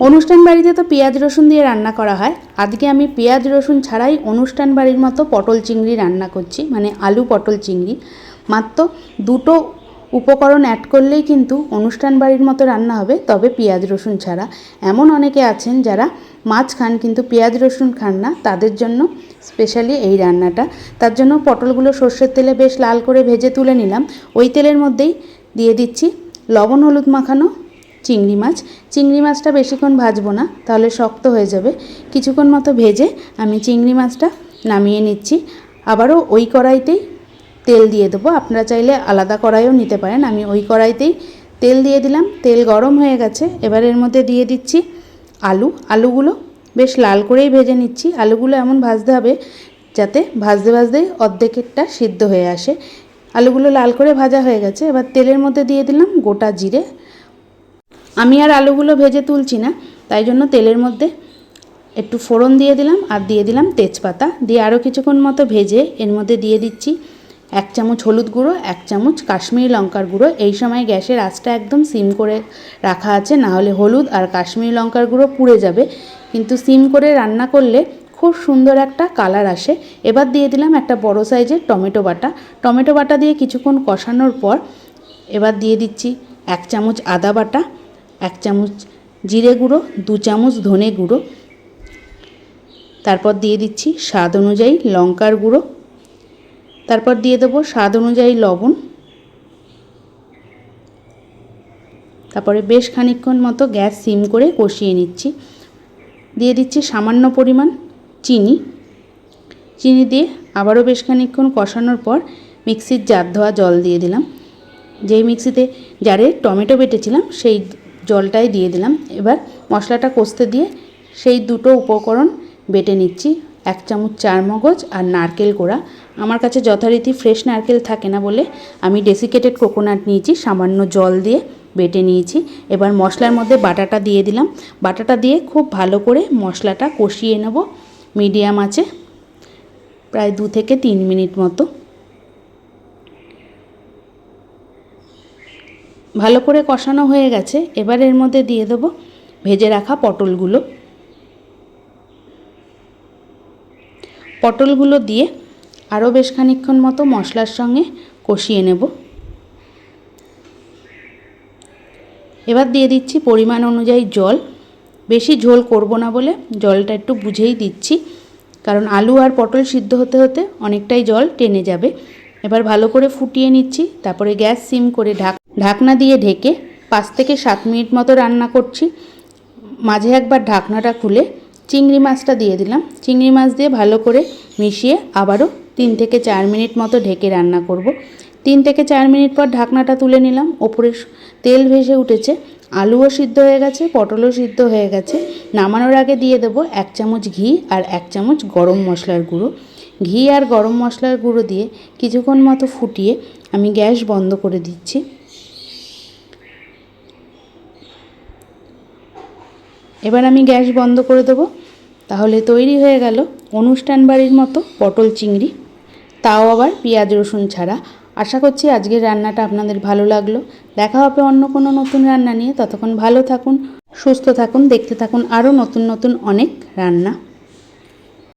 অনুষ্ঠান বাড়িতে তো পেঁয়াজ রসুন দিয়ে রান্না করা হয়। আজকে আমি পেঁয়াজ রসুন ছাড়াই অনুষ্ঠান বাড়ির মতো পটল চিংড়ি রান্না করছি মানে আলু পটল চিংড়ি। মাত্র দুটো উপকরণ অ্যাড করলেই কিন্তু অনুষ্ঠান বাড়ির মতো রান্না হবে, তবে পেঁয়াজ রসুন ছাড়া। এমন অনেকে আছেন যারা মাছ খান কিন্তু পেঁয়াজ রসুন খান না, তাদের জন্য স্পেশালি এই রান্নাটা। তার জন্য পটলগুলো সর্ষের তেলে বেশ লাল করে ভেজে তুলে নিলাম। ওই তেলের মধ্যেই দিয়ে দিচ্ছি লবণ হলুদ মাখানো চিংড়ি মাছ। চিংড়ি মাছটা বেশিক্ষণ ভাজবো না, তাহলে শক্ত হয়ে যাবে। কিছুক্ষণ মতো ভেজে আমি চিংড়ি মাছটা নামিয়ে নিচ্ছি। আবারও ওই কড়াইতেই তেল দিয়ে দেবো। আপনারা চাইলে আলাদা কড়াইও নিতে পারেন। আমি ওই কড়াইতেই তেল দিয়ে দিলাম। তেল গরম হয়ে গেছে। এবার এর মধ্যে দিয়ে দিচ্ছি আলু। আলুগুলো বেশ লাল করেই ভেজে নিচ্ছি। আলুগুলো এমন ভাজতে হবে যাতে ভাজতে ভাজতেই অর্ধেকেরটা সিদ্ধ হয়ে আসে। আলুগুলো লাল করে ভাজা হয়ে গেছে। এবার তেলের মধ্যে দিয়ে দিলাম গোটা জিরে। আমি আর আলুগুলো ভেজে তুলছি না, তাই জন্য তেলের মধ্যে একটু ফোড়ন দিয়ে দিলাম আর দিয়ে দিলাম তেজপাতা। দিয়ে আরও কিছুক্ষণ মতো ভেজে এর মধ্যে দিয়ে দিচ্ছি এক চামচ হলুদ গুঁড়ো, এক চামচ কাশ্মীরি লঙ্কার গুঁড়ো। এই সময় গ্যাসের আঁচটা একদম সিম করে রাখা আছে, না হলে হলুদ আর কাশ্মীরি লঙ্কার গুঁড়ো পুড়ে যাবে। কিন্তু সিম করে রান্না করলে খুব সুন্দর একটা কালার আসে। এবার দিয়ে দিলাম একটা বড় সাইজের টমেটো বাটা। টমেটো বাটা দিয়ে কিছুক্ষণ কষানোর পর এবার দিয়ে দিচ্ছি এক চামচ আদা বাটা এক চামচ জিরে গুঁড়ো, দু চামচ ধনে গুঁড়ো। তারপর দিয়ে দিচ্ছি স্বাদ অনুযায়ী লঙ্কার গুঁড়ো। তারপর দিয়ে দেবো স্বাদ অনুযায়ী লবণ। তারপরে বেশ খানিকক্ষণ মতো গ্যাস সিম করে কষিয়ে নিচ্ছি। দিয়ে দিচ্ছি সামান্য পরিমাণ চিনি। চিনি দিয়ে আবারও বেশ খানিক্ষণ কষানোর পর মিক্সির জার ধোয়া জল দিয়ে দিলাম। যেই মিক্সিতে জারে টমেটো বেটেছিলাম, সেই জলটাই দিয়ে দিলাম। এবার মশলাটা কষতে দিয়ে সেই দুটো উপকরণ বেটে নিচ্ছি। এক চামচ চার মগজ আর নারকেল কোড়া। আমার কাছে যথারীতি ফ্রেশ নারকেল থাকে না বলে আমি ডেসিকেটেড কোকোনাট নিয়েছি, সামান্য জল দিয়ে বেটে নিয়েছি। এবার মশলার মধ্যে বাটাটা দিয়ে দিলাম। বাটাটা দিয়ে খুব ভালো করে মশলাটা কষিয়ে নেব। মিডিয়াম আছে, প্রায় দু থেকে তিন মিনিট মতো। ভালো করে কষানো হয়ে গেছে। এবার এর মধ্যে দিয়ে দেবো ভেজে রাখা পটলগুলো। পটলগুলো দিয়ে আরও বেশ খানিকক্ষণ মতো মশলার সঙ্গে কষিয়ে নেব। এবার দিয়ে দিচ্ছি পরিমাণ অনুযায়ী জল। বেশি ঝোল করব না বলে জলটা একটু বুঝেই দিচ্ছি। কারণ আলু আর পটল সিদ্ধ হতে হতে অনেকটাই জল টেনে যাবে। এবার ভালো করে ফুটিয়ে নিচ্ছি, তারপরে গ্যাস সিম করে ঢাক ঢাকনা দিয়ে ঢেকে পাঁচ থেকে সাত মিনিট মতো রান্না করছি। মাঝে একবার ঢাকনাটা খুলে চিংড়ি মাছটা দিয়ে দিলাম। চিংড়ি মাছ দিয়ে ভালো করে মিশিয়ে আবারও তিন থেকে চার মিনিট মতো ঢেকে রান্না করব। তিন থেকে চার মিনিট পর ঢাকনাটা তুলে নিলাম। ওপরে তেল ভেসে উঠেছে। আলুও সিদ্ধ হয়ে গেছে, পটলও সিদ্ধ হয়ে গেছে। নামানোর আগে দিয়ে দেবো এক চামচ ঘি আর এক চামচ গরম মশলার গুঁড়ো। ঘি আর গরম মশলার গুঁড়ো দিয়ে কিছুক্ষণ মতো ফুটিয়ে আমি গ্যাস বন্ধ করে দিচ্ছি। এবার আমি গ্যাস বন্ধ করে দেবো। তাহলে তৈরি হয়ে গেল অনুষ্ঠান বাড়ির মতো পটল চিংড়ি। তাও আবার পেঁয়াজ রসুন ছাড়া। আশা করছি আজকের রান্নাটা আপনাদের ভালো লাগল। দেখা হবে অন্য কোনো নতুন রান্না নিয়ে। ততক্ষণ ভালো থাকুন, সুস্থ থাকুন, দেখতে থাকুন আরও নতুন নতুন অনেক রান্না।